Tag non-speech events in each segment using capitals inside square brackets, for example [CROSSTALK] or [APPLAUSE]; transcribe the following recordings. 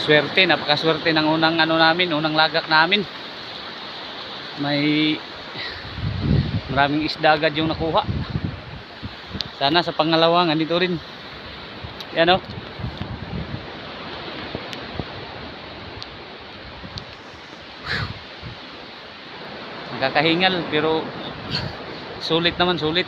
swerte napakaswerte ng unang ano namin unang lagak namin. May maraming isda agad yung nakuha. Sana sa pangalawa ganito rin. Yan o nakakahingal pero sulit naman sulit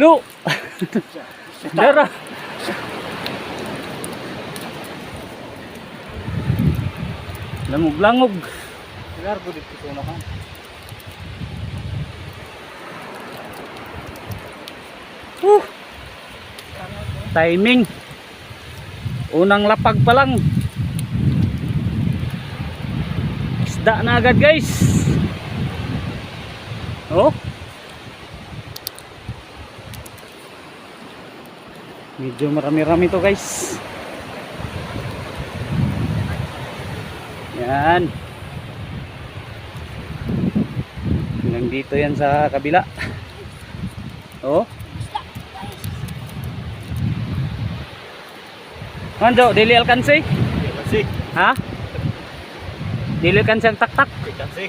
No! Dara! Langog-langog. Largo dito sa unahan. Whew. Timing. Unang lapag pa lang. Isda na agad guys. Oh. Medyo marami-rami to guys. Yan. Hanggang dito yan sa kabila. Oh. Manjo, dili alkansi? Kasi, Ha? Dili alkansi ang taktak? kasi.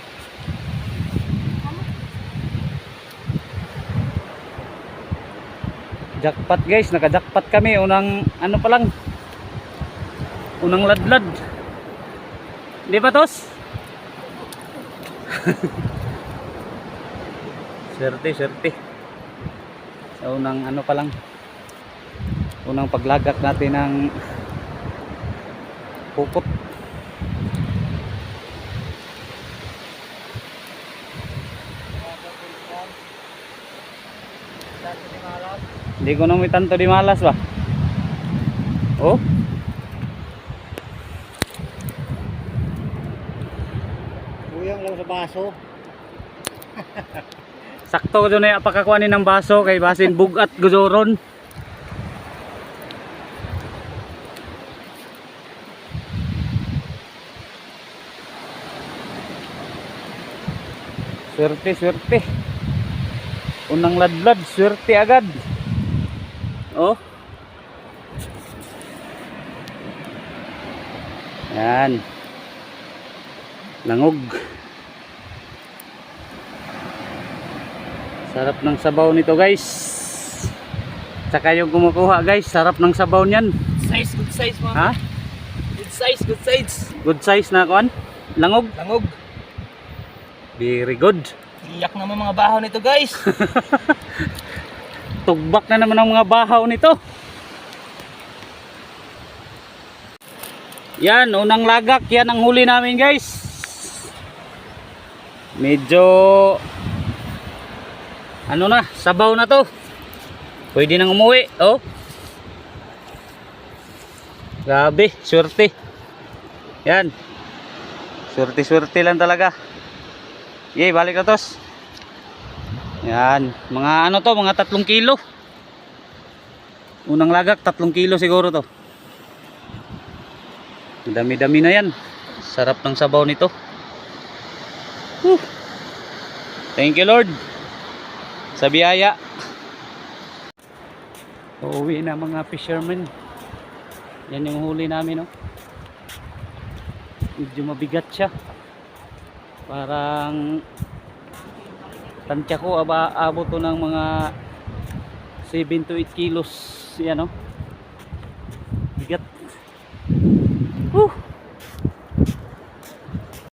Jackpot guys, naka-jackpot kami unang ano pa lang. Unang ladlad. Di ba tos? [LAUGHS] swerte, swerte. Sa unang ano pa lang. Unang paglagak natin ng pukot. Hindi ko nang may tanto di malas ba? Oh? Buyang lang sa baso. [LAUGHS] Sakto ko ay apakakuanin ng baso kay basin bugat guzoron. Swerte, swerte. Unang ladlad, swerte agad. Oh. Yan. Langog. Sarap ng sabaw nito guys. Tsaka yung kumukuha guys, sarap ng sabaw niyan. Size, good size mga. Ha? Good size, good size. Good size na kuan? Langog? Langog. Very good. Iyak naman mga bahaw nito guys. [LAUGHS] Tugbak na naman ang mga bahaw nito. Yan, unang lagak. Yan ang huli namin guys. Medyo ano na, sabaw na to. Pwede nang umuwi. Oh. Grabe, swerte. Yan. Swerte-swerte lang talaga. Yay, balik na tos. Yan, mga ano to, mga tatlong kilo. Unang lagak, tatlong kilo siguro to. Dami-dami na yan. Sarap ng sabaw nito. Whew. Thank you Lord. Sa biyaya. Uuwi na mga fishermen. Yan yung huli namin, no. Medyo mabigat siya. Parang tansya ko aba abot to ng mga 7 to 8 kilos yan no bigat Whew.